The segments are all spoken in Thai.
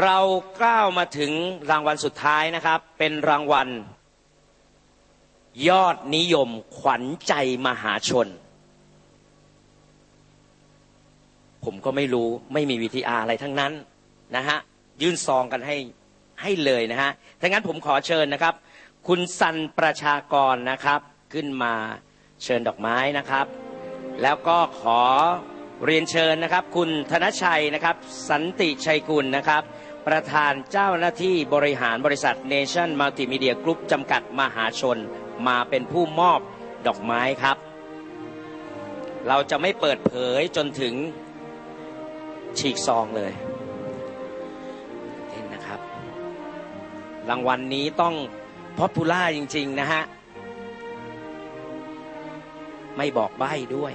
เราก้าวมาถึงรางวัลสุดท้ายนะครับ เป็นรางวัล ยอดนิยมขวัญใจมหาชน ผมก็ไม่รู้ไม่มีวิธีอาอะไรทั้งนั้นนะฮะยื่นซองกันให้ให้เลยนะฮะถ้างั้นผมขอเชิญนะครับ คุณสันประชากรนะครับ ขึ้นมาเชิญดอกไม้นะครับ แล้วก็ขอ เรียนเชิญนะครับ คุณธนชัยนะครับ สันติชัยกุลนะครับ ประธานเจ้าหน้าที่บริหารบริษัทเนชั่นมัลติมีเดียกรุ๊ปจำกัดมหาชน มาเป็นผู้มอบดอกไม้ครับ เราจะไม่เปิดเผยจนถึงฉีกซองเลยเห็นนะครับ รางวัลนนี้ต้องพอ u ูล่าจริง ๆ นะฮะ ไม่บอกใบ้ด้วย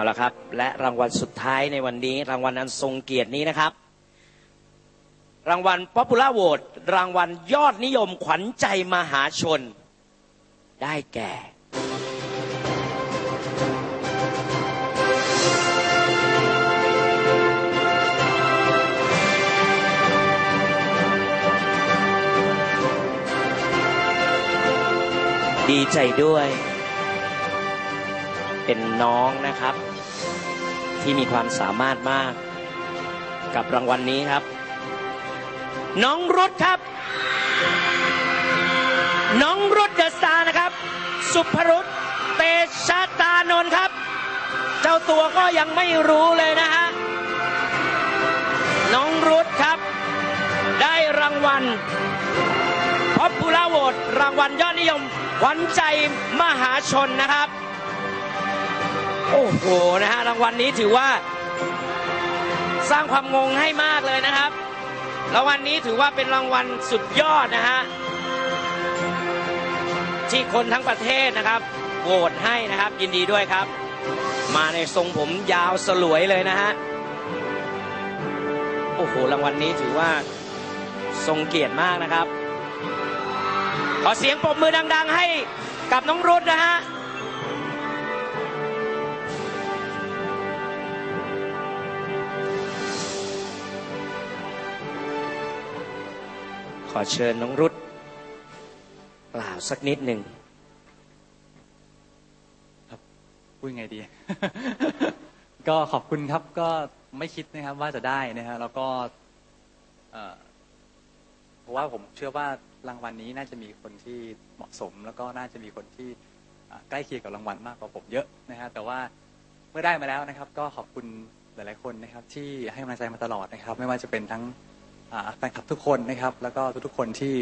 เอาละครับ และรางวัลสุดท้ายในวันนี้ รางวัลอันทรงเกียรตินี้นะครับ รางวัล Popular Vote รางวัลยอดนิยมขวัญใจมหาชน ได้แก่ดีใจด้วย เป็นน้องนะครับ ที่มีความสามารถมาก กับรางวัลนนี้ครับ น้องรุดครับ น้องรุดเดอะสตาร์นะครับ สุภรุษเตชะตานนท์ครับ เจ้าตัวก็ยังไม่รู้เลยนะฮะน้องรุดครับ ได้รางวัลพ o อ u l a r Vote รางวัลยอดนิยมขวัญใจมหาชนนะครับ โอ้โหนะฮะรางวัลนี้ถือว่า สร้างความงงให้มากเลยนะครับรางวัลนี้ถือว่าเป็นรางวัลสุดยอดนะฮะที่คนทั้งประเทศนะครับโหวตให้นะครับยินดีด้วยครับ มาในทรงผมยาวสลวยเลยนะฮะโอ้โหรางวัลนี้ถือว่าทรงเกียรติมากนะครับ ขอเสียงปรบมือดัง ๆ ให้กับน้องรุดนะฮะ ขอเชิญน้องรุดกล่าวสักนิดหนึ่งพูดไงดี ก็ขอบคุณครับก็ไม่คิดนะครับว่าจะได้นะฮะแล้วก็เพราะว่าผมเชื่อว่ารางวัลนี้น่าจะมีคนที่เหมาะสม แล้วก็น่าจะมีคนที่ใกล้เคียงกับรางวัลมากกว่าผมเยอะนะฮะแต่ว่าเมื่อได้มาแล้วนะครับ ก็ขอบคุณหลายๆคนนะครับ ที่ให้กำลังใจมาตลอดนะครับ ไม่ว่าจะเป็นทั้ง แฟนคลับทุกคนนะครับ แล้วก็ทุกๆคนที่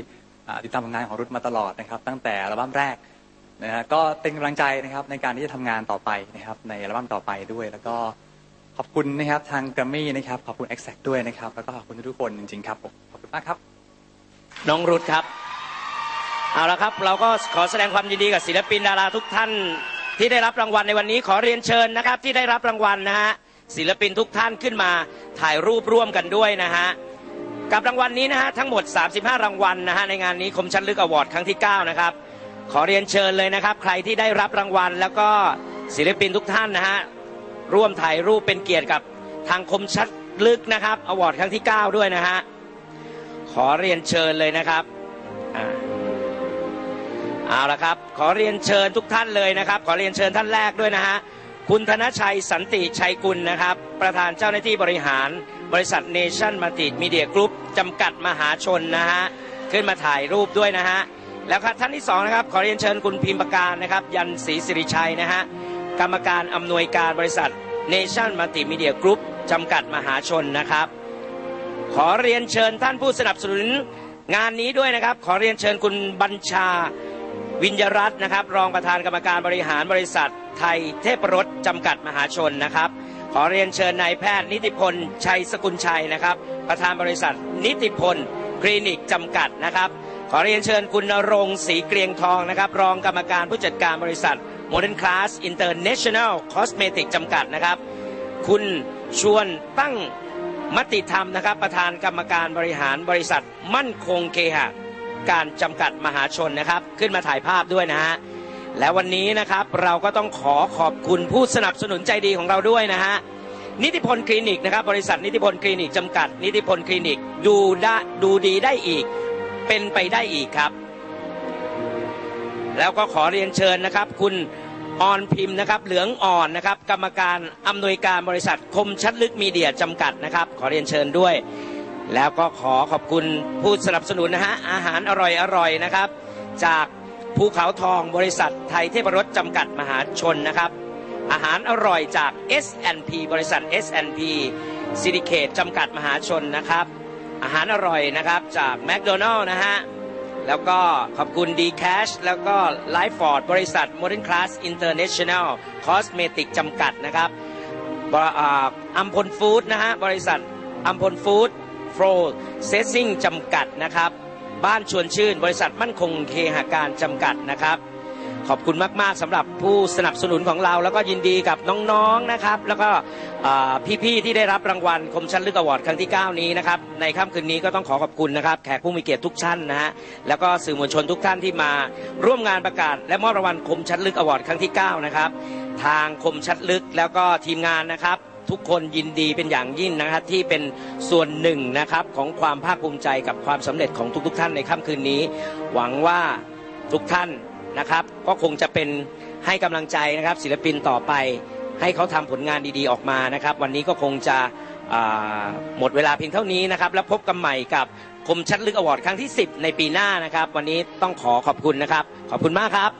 ติดตามผลงานของรุ่มาตลอดนะครับ ตั้งแต่อัลบั้มแรกนะฮะก็เป็นกำลังใจนะครับในการที่จะทำงานต่อไปนะครับ ในอัลบั้มต่อไปด้วย แล้วก็ขอบคุณนะครับทางกรมมี่นะครับขอบคุณ Exact ด้วยนะครับแล้วก็ขอบคุณทุกๆคนจริงๆครับผมขอบคุณมากครับ น้องรุดครับ เอาละครับ เราก็ขอแสดงความยินดีกับศิลปินดาราทุกท่านที่ได้รับรางวัลในวันนี้ขอเรียนเชิญนะครับ ที่ได้รับรางวัลนะฮะศิลปินทุกท่านขึ้นมาถ่ายรูปร่วมกันด้วยนะฮะ กับรางวัลนี้นะฮะทั้งหมด 35 รางวัลนะฮะในงานนี้คมชันลึกอวอร์ดครั้งที่ 9 นะครับ ขอเรียนเชิญเลยนะครับ ใครที่ได้รับรางวัล แล้วก็ศิลปินทุกท่านนะฮะร่วมถ่ายรูปเป็นเกียรติกับทางคมชัดลึกนะครับอวอร์ดครั้งที่ 9 ด้วยนะฮะขอเรียนเชิญเลยนะครับอเอาละครับ ขอเรียนเชิญทุกท่านเลยนะครับ ขอเรียนเชิญท่านแรกด้วยนะฮะ คุณธนชัยสันติชัยกุลนะครับ ประธานเจ้าหน้าที่บริหาร บริษัทเนชั่นมัลติมีเดียกรุ๊ปจำกัดมหาชนนะฮะ ขึ้นมาถ่ายรูปด้วยนะฮะ แล้วครับท่านที่สองนะครับขอเรียนเชิญคุณพิมพ์ประการนะครับ ยันศรีสิริชัยนะฮะ กรรมการอำนวยการบริษัทเนชั่นมัลติมีเดียกรุ๊ปจำกัดมหาชนนะครับ ขอเรียนเชิญท่านผู้สนับสนุนงานนี้ด้วยนะครับ ขอเรียนเชิญคุณบัญชา วิญญรัตน์นะครับ รองประธานกรรมการบริหารบริษัท ไทยเทพรสจำกัดมหาชนนะครับ ขอเรียนเชิญนายแพทย์นิติพลชัยสกุลชัยนะครับ ประธานบริษัทนิติพลคลินิกจำกัดนะครับ ขอเรียนเชิญคุณณรงศรีเกรียงทองนะครับ รองกรรมการผู้จัดการบริษัท Modern Class International Cosmetic จำกัดนะครับ คุณชวนตั้งมติธรรมนะครับ ประธานกรรมการบริหารบริษัทมั่นคงเคหะ การจำกัดมหาชนนะครับ ขึ้นมาถ่ายภาพด้วยนะฮะและวันนี้นะครับเราก็ต้องขอขอบคุณผู้สนับสนุนใจดีของเราด้วยนะฮะนิติพลคลินิกนะครับ บริษัทนิติพลคลินิกจำกัด นิติพลคลินิกดูได้ดูดีได้อีก เป็นไปได้อีกครับ แล้วก็ขอเรียนเชิญนะครับ คุณออนพิมพ์นะครับ เหลืองอ่อนนะครับ กรรมการอำนวยการบริษัทคมชัดลึกมีเดียจำกัดนะครับ ขอเรียนเชิญด้วย แล้วก็ขอขอบคุณผู้สนับสนุนนะฮะอาหารอร่อยๆนะครับ จากภูเขาทองบริษัทไทยเทพรสจำกัดมหาชนนะครับ อาหารอร่อยจาก S&P บริษัท S&P ซิลิเคตจำกัดมหาชนนะครับ อาหารอร่อยนะครับจากแมคโดนัลล์นะฮะแล้วก็ขอบคุณ d c a s h แล้วก็ l i f e f o r d บริษัท Modern Class International Cosmetic จำกัดนะครับอ่าอัมพลฟู้ดนะฮะบริษัทอัมพลฟู้ด โฟเซสซิ่งจำกัดนะครับ บ้านชวนชื่น บริษัทมั่นคงเคหาการจำกัดนะครับ ขอบคุณมาก ๆสำหรับผู้สนับสนุนของเรา แล้วก็ยินดีกับน้อง ๆ นะครับ แล้วก็พี่ ๆ ที่ได้รับรางวัลคมชันลึกอวอร์ดครั้งที่ 9 นี้นะครับ ในค่ำคืนนี้ก็ต้องขอขอบคุณนะครับ แขกผู้มีเกียรติทุกท่านนะฮะ แล้วก็สื่อมวลชนทุกท่านที่มาร่วมงานประกาศ และมอบรางวัลคมชัดลึกอวอร์ดครั้งที่ 9 นะครับ ทางคมชัดลึกแล้วก็ทีมงานนะครับ ทุกคนยินดีเป็นอย่างยิ่งนะครับที่เป็นส่วนหนึ่งนะครับของความภาคภูมิใจกับความสำเร็จของทุก ๆ ท่านในค่ำคืนนี้ หวังว่าทุกท่านนะครับ ก็คงจะเป็นให้กำลังใจนะครับ ศิลปินต่อไป ให้เขาทำผลงานดีๆออกมานะครับ วันนี้ก็คงจะหมดเวลาเพียงเท่านี้นะครับ แล้วพบกันใหม่กับคมชัดลึกอวอร์ดครั้งที่ 10 ในปีหน้านะครับ วันนี้ต้องขอขอบคุณนะครับ ขอบคุณมากครับ